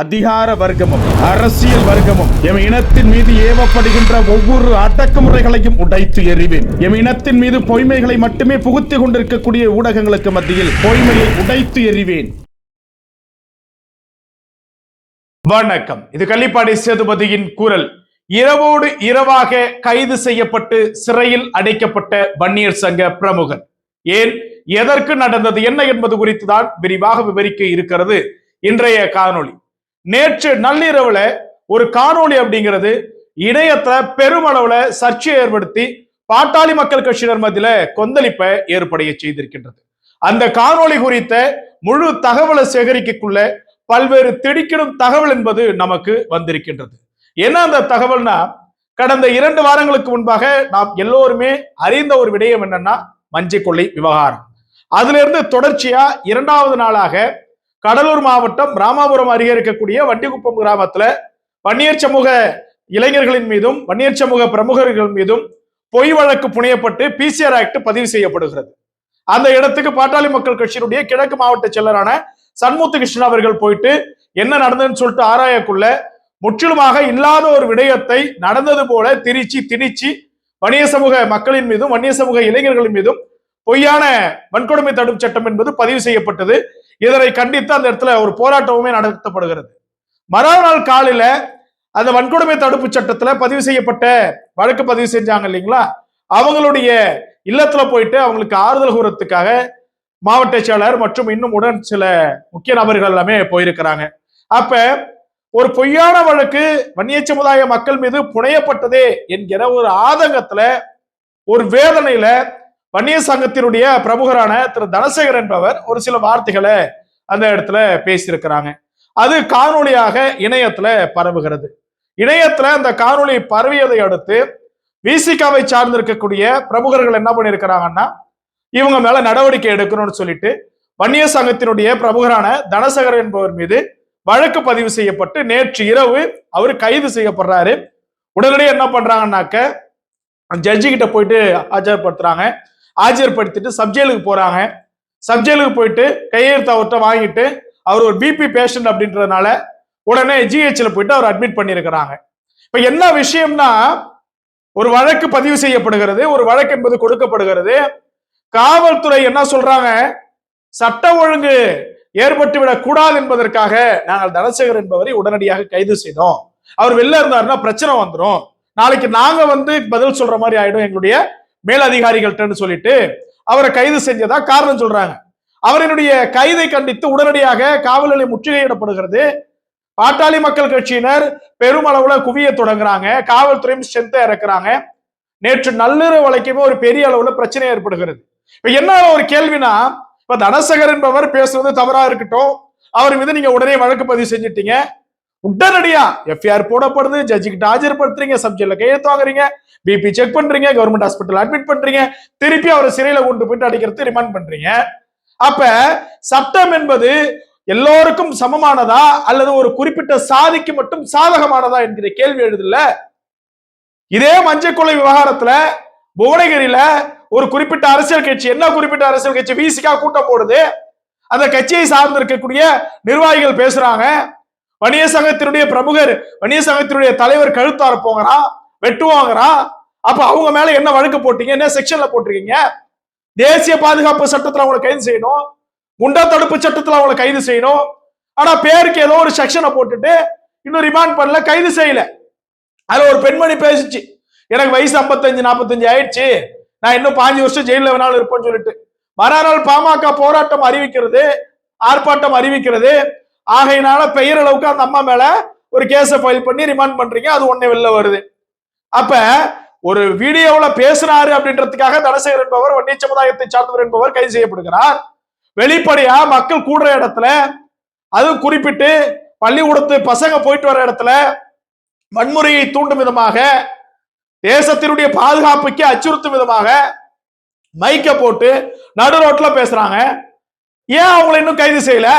அதிகார வர்க்கமும் அரசியல் வர்க்கமும் எம் இனத்தின் மீது ஏவப்படுகின்ற ஒவ்வொரு அடக்குமுறைகளையும் உடைத்து எறிவேன். எம் இனத்தின் மீது பொய்மைகளை மட்டுமே புகுத்திக் கொண்டிருக்கக்கூடிய ஊடகங்களுக்கு மத்தியில் பொய்மையை உடைத்து எறிவேன். வணக்கம். இது கள்ளிப்பாடி சேதுபதியின் குரல். இரவோடு இரவாக கைது செய்யப்பட்டு சிறையில் அடைக்கப்பட்ட வன்னியர் சங்க பிரமுகர் ஏன்? எதற்கு நடந்தது? என்ன என்பது குறித்து தான் விரிவாக விவரிக்க இருக்கிறது. இன்றைய காணொளி. நேற்று நள்ளிரவுல ஒரு காணொளி அப்படிங்கிறது இணையத்தை பெருமளவுல சர்ச்சையை ஏற்படுத்தி பாட்டாளி மக்கள் கட்சியினர் மத்தியில கொந்தளிப்பை ஏற்படைய செய்திருக்கின்றது. அந்த காணொளி குறித்த முழு தகவலை சேகரிக்கக்குள்ள பல்வேறு திடுக்கிடும் தகவல் என்பது நமக்கு வந்திருக்கின்றது. என்ன அந்த தகவல்னா கடந்த இரண்டு வாரங்களுக்கு முன்பாக நாம் எல்லோருமே அறிந்த ஒரு விடயம் என்னன்னா மஞ்சள் கொள்ளை விவகாரம். அதுல இருந்து தொடர்ச்சியா இரண்டாவது நாளாக கடலூர் மாவட்டம் ராமாபுரம் அருகே இருக்கக்கூடிய வண்டிகுப்பம் கிராமத்துல வன்னியர் சமூக இளைஞர்களின் மீதும் வன்னியர் சமூக பிரமுகர்கள் மீதும் பொய் வழக்கு புனையப்பட்டு பிசிஆர் ஆக்ட் பதிவு செய்யப்படுகிறது. அந்த இடத்துக்கு பாட்டாளி மக்கள் கட்சியினுடைய கிழக்கு மாவட்ட செயலரான சண்முத்து கிருஷ்ணன் அவர்கள் போயிட்டு என்ன நடந்ததுன்னு சொல்லிட்டு ஆராயக்குள்ள முற்றிலுமாக இல்லாத ஒரு விடயத்தை நடந்தது போல திரிச்சு திணிச்சு வணிக சமூக மக்களின் மீதும் வன்னிய சமூக இளைஞர்களின் மீதும் பொய்யான வன்கொடுமை தடுப்பு சட்டம் என்பது பதிவு செய்யப்பட்டது. இதனை கண்டித்து அந்த இடத்துல ஒரு போராட்டமுமே நடத்தப்படுகிறது. மறுநாள் காலையில அந்த வன்கொடுமை தடுப்பு சட்டத்துல பதிவு செய்யப்பட்ட வழக்கு பதிவு செஞ்சாங்க இல்லைங்களா? அவங்களுடைய இல்லத்துல போயிட்டு அவங்களுக்கு ஆறுதல் கூறத்துக்காக மாவட்ட செயலர் மற்றும் இன்னும் உடன் சில முக்கிய நபர்கள் எல்லாமே போயிருக்கிறாங்க. அப்ப ஒரு பொய்யான வழக்கு வன்னிய சமுதாய மக்கள் மீது புனையப்பட்டதே என்கிற ஒரு ஆதங்கத்துல ஒரு வேதனையில வன்னிய சங்கத்தினுடைய பிரமுகரான திரு தனசேகர் என்பவர் ஒரு சில வார்த்தைகளை அந்த இடத்துல பேசியிருக்கிறாங்க. அது காணொலியாக இணையத்துல பரவுகிறது. இணையத்துல அந்த காணொலி பரவியதை அடுத்து விசிகாவை சார்ந்திருக்கக்கூடிய பிரமுகர்கள் என்ன பண்ணியிருக்கிறாங்கன்னா இவங்க மேல நடவடிக்கை எடுக்கணும்னு சொல்லிட்டு வன்னிய சங்கத்தினுடைய பிரமுகரான தனசேகர் என்பவர் மீது வழக்கு பதிவு செய்யப்பட்டு நேற்று இரவு அவர் கைது செய்யப்படுறாரு. உடனடியே என்ன பண்றாங்கன்னாக்க ஜட்ஜி கிட்ட போயிட்டு ஆஜர்படுத்துறாங்க. ஆஜர்படுத்திட்டு சப்ஜெயிலுக்கு போறாங்க. சப்ஜெயிலுக்கு போயிட்டு கையெழுத்து அவர்கிட்ட வாங்கிட்டு அவர் ஒரு பிபி பேஷண்ட் அப்படின்றதுனால உடனே ஜிஹெச்ல போயிட்டு அவர் அட்மிட் பண்ணியிருக்கிறாங்க. இப்ப என்ன விஷயம்னா ஒரு வழக்கு பதிவு செய்யப்படுகிறது ஒரு வழக்கு என்பது கொடுக்கப்படுகிறது. காவல்துறை என்ன சொல்றாங்க? சட்ட ஒழுங்கு ஏற்பட்டு விடக்கூடாது என்பதற்காக நாங்கள் தனசேகர் என்பவரை உடனடியாக கைது செய்தோம். அவர் வெளில இருந்தாருன்னா பிரச்சனை வந்துடும் நாளைக்கு நாங்க வந்து பதில் சொல்ற மாதிரி ஆயிடும் எங்களுடைய மேலதிகாரிகள்ட்டன்னு சொல்லிட்டு அவரை கைது செஞ்சதா காரணம் சொல்றாங்க. அவரினுடைய கைதை கண்டித்து உடனடியாக காவல் நிலையம் முற்றுகையிடப்படுகிறது. பாட்டாளி மக்கள் கட்சியினர் பெருமளவுல குவிய தொடங்குறாங்க. காவல்துறையும் ஸ்ட்ரென்த்தை இறக்குறாங்க. நேற்று நள்ளிரவு வரைக்குமே ஒரு பெரிய அளவுல பிரச்சனை ஏற்படுகிறது. இப்ப என்ன ஒரு கேள்வினா இப்ப தனசகர் என்பவர் பேசுறது தவறா இருக்கட்டும். அவர் மீது நீங்க உடனே வழக்கு பதிவு செஞ்சுட்டீங்க. உடனடியா எஃப்ஐஆர் போடப்படுது. ஜட்ஜி கிட்ட ஆஜர்படுத்துறீங்க. சப்ஜெக்ட்ல கையெழுத்து வாங்குறீங்க பிபி செக் பண்றீங்க. கவர்மெண்ட் ஹாஸ்பிட்டல் அட்மிட் பண்றீங்க. திருப்பி அவரை சிறையில கொண்டு போயிட்டு அடிக்கிறது ரிமாண்ட் பண்றீங்க. அப்ப சட்டம் என்பது எல்லோருக்கும் சமமானதா? அல்லது ஒரு குறிப்பிட்ட சாதிக்கு மட்டும் சாதகமானதா என்கிற கேள்வி எழுதுல இதே மஞ்சள் கொலை விவகாரத்துல புவனகிரியில ஒரு குறிப்பிட்ட அரசியல் கட்சி என்ன குறிப்பிட்ட அரசியல் கட்சி? விசிகா கூட்டம் போடுது. அந்த கட்சியை சார்ந்து இருக்கக்கூடிய நிர்வாகிகள் பேசுறாங்க. வணிக சங்கத்தினுடைய பிரமுகர் வணிக சங்கத்தினுடைய தலைவர் கழுத்தார போகிறான் வெட்டுவாங்கிறான் அப்ப அவங்க மேல என்ன வழக்கு போட்டீங்க? என்ன செக்ஷன்ல போட்டிருக்கீங்க? தேசிய பாதுகாப்பு சட்டத்துல அவங்களை கைது செய்யணும். குண்டா தடுப்பு சட்டத்துல அவங்களை கைது செய்யணும். ஆனா பேருக்கு ஏதோ ஒரு செக்ஷனை போட்டுட்டு இன்னும் ரிமாண்ட் பண்ணல கைது செய்யல. அதுல ஒரு பெண்மணி பேசிச்சு எனக்கு வயசு ஐம்பத்தஞ்சு நாற்பத்தஞ்சு ஆயிடுச்சு. நான் இன்னும் பாஞ்சு வருஷம் ஜெயில வேணாலும் இருப்பேன்னு சொல்லிட்டு. மறுநாள் பாமக போராட்டம் அறிவிக்கிறது ஆர்ப்பாட்டம் அறிவிக்கிறது. ஆகையினால பெயர் அளவுக்கு அந்த அம்மா மேல ஒரு கேஸை ஃபைல் பண்ணி ரிமாண்ட் பண்றீங்க. அது ஒன்னே வெளில வருது. அப்ப ஒரு வீடியோவுல பேசுறாரு அப்படின்றதுக்காக தனசேகர் என்பவர் வன்னிய சமுதாயத்தை சார்ந்தவர் என்பவர் கைது செய்யப்படுகிறார். வெளிப்படையா மக்கள் கூடுற இடத்துல அதுவும் குறிப்பிட்டு பள்ளிக்கூடத்து பசங்க போயிட்டு வர இடத்துல வன்முறையை தூண்டும் விதமாக தேசத்தினுடைய பாதுகாப்புக்கு அச்சுறுத்தும் விதமாக மைக்க போட்டு நடு ரோட்ல பேசுறாங்க. ஏன் அவங்களை இன்னும் கைது செய்யல?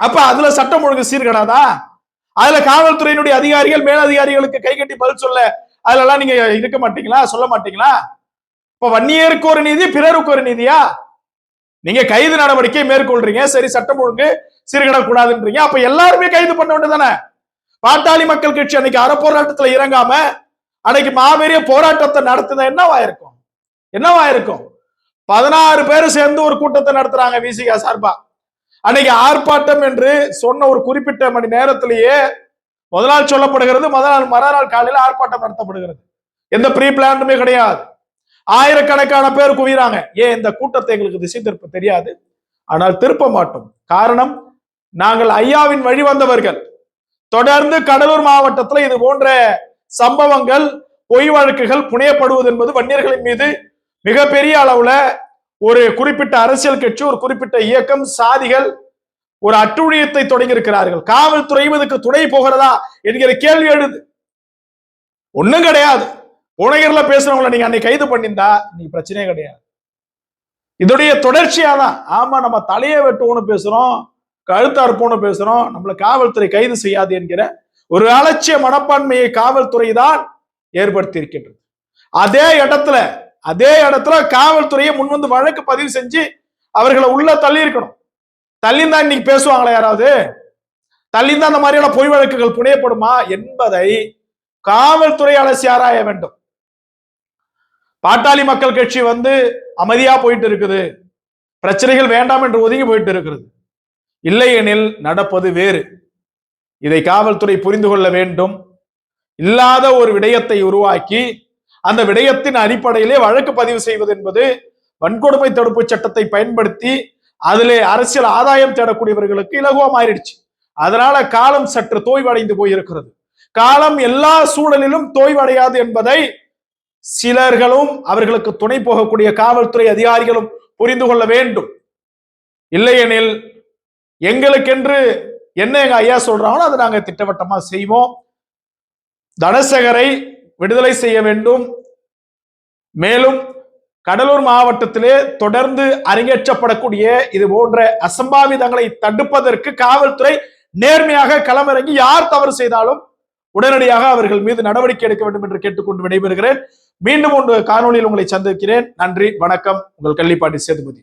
அப்ப அதுல சட்டம் ஒழுங்கு சீர்கடாதா? அதுல காவல்துறையினுடைய அதிகாரிகள் மேலதிகாரிகளுக்கு கை கட்டி பதில் சொல்ல அதுலலாம் நீங்க இருக்க மாட்டீங்களா? சொல்ல மாட்டீங்களா? இப்ப வன்னியருக்கு ஒரு நீதி பிறருக்கு ஒரு நீதியா? நீங்க கைது நடவடிக்கை மேற்கொள்றீங்க. சரி சட்டம் ஒழுங்கு சீர்கிடக்கூடாதுன்றீங்க. அப்ப எல்லாருமே கைது பண்ண வேண்டியதானே பாட்டாளி மக்கள் கட்சி அன்னைக்கு அறப்போராட்டத்துல இறங்காம அன்னைக்கு மாபெரிய போராட்டத்தை நடத்துனா என்னவா இருக்கும் என்னவா இருக்கும் பதினாறு பேர் சேர்ந்து ஒரு கூட்டத்தை நடத்துறாங்க விசிகா சார்பா. அன்னைக்கு ஆர்ப்பாட்டம் என்று சொன்ன ஒரு குறிப்பிட்ட மணி நேரத்திலேயே முதல் நாள் சொல்லப்படுகிறது முதல் நாள் மறுநாள் காலையில் ஆர்ப்பாட்டம் நடத்தப்படுகிறது. எந்த ப்ரீ பிளானுமே கிடையாது. ஆயிரக்கணக்கான பேர் குவிறாங்க ஏன் இந்த கூட்டத்தை எங்களுக்கு திசை திருப்ப தெரியாது? ஆனால் திருப்ப மாட்டோம். காரணம் நாங்கள் ஐயாவின் வழி வந்தவர்கள். தொடர்ந்து கடலூர் மாவட்டத்தில் இது போன்ற சம்பவங்கள் பொய் வழக்குகள் புனையப்படுவது என்பது வன்னியர்களின் மீது மிகப்பெரிய அளவுல ஒரு குறிப்பிட்ட அரசியல் கட்சி ஒரு குறிப்பிட்ட இயக்கம் சாதிகள் ஒரு அட்டுழியத்தை தொடங்கி இருக்கிறார்கள் காவல்துறை இதுக்கு துணை போகிறதா என்கிற கேள்வி எழுது. ஒண்ணும் கிடையாது. புனகர்ல பேசுறவங்களை நீங்க அன்னைக்கு கைது பண்ணியிருந்தா நீங்க பிரச்சனையே கிடையாது. இதோடைய தொடர்ச்சியா தான் ஆமா நம்ம தலையை வெட்டுவோம்னு பேசுறோம் கழுத்து பேசுறோம் நம்மளை காவல்துறை கைது செய்யாது என்கிற ஒரு அலட்சிய மனப்பான்மையை காவல்துறை தான் ஏற்படுத்தி இருக்கின்றது அதே இடத்துல அதே இடத்துல காவல்துறையை முன் வந்து வழக்கு பதிவு செஞ்சு அவர்களை உள்ள தள்ளி இருக்கணும். தள்ளிந்தான் இன்னைக்கு பேசுவாங்களா யாராவது? தள்ளிந்தான் அந்த மாதிரியான பொய் வழக்குகள் புனையப்படுமா என்பதை காவல்துறை அலசி ஆராய வேண்டும். பாட்டாளி மக்கள் கட்சி வந்து அமைதியா போயிட்டு இருக்குது. பிரச்சனைகள் வேண்டாம் என்று ஒதுங்கி போயிட்டு இருக்கிறது இல்லையெனில் நடப்பது வேறு. இதை காவல்துறை புரிந்து கொள்ள வேண்டும். இல்லாத ஒரு விடயத்தை உருவாக்கி அந்த விடயத்தின் அடிப்படையிலே வழக்கு பதிவு செய்வது என்பது வன்கொடுமை தடுப்பு சட்டத்தை பயன்படுத்தி அதிலே அரசியல் ஆதாயம் தேடக்கூடியவர்களுக்கு இலகுவம் ஆயிடுச்சு அதனால காலம் சற்று தோய்வடைந்து போயிருக்கிறது. காலம் எல்லா சூழலிலும் தோய்வடையாது என்பதை சிலர்களும் அவர்களுக்கு துணை போகக்கூடிய காவல்துறை அதிகாரிகளும் புரிந்து கொள்ள வேண்டும். இல்லையெனில் எங்களுக்கென்று என்ன எங்க ஐயா சொல்றாங்களோ அதை நாங்க திட்டவட்டமா செய்வோம். தனசேகரை விடுதலை செய்ய வேண்டும். மேலும் கடலூர் மாவட்டத்திலே தொடர்ந்து அரங்கேற்றப்படக்கூடிய இது போன்ற அசம்பாவிதங்களை தடுப்பதற்கு காவல்துறை நேர்மையாக களமிறங்கி யார் தவறு செய்தாலும் உடனடியாக அவர்கள் மீது நடவடிக்கை எடுக்க வேண்டும் என்று கேட்டுக்கொண்டு விடைபெறுகிறேன். மீண்டும் ஒன்று காணொலியில் உங்களை சந்திக்கிறேன். நன்றி வணக்கம். உங்கள் கள்ளிப்பாட்டி சேதுபதி.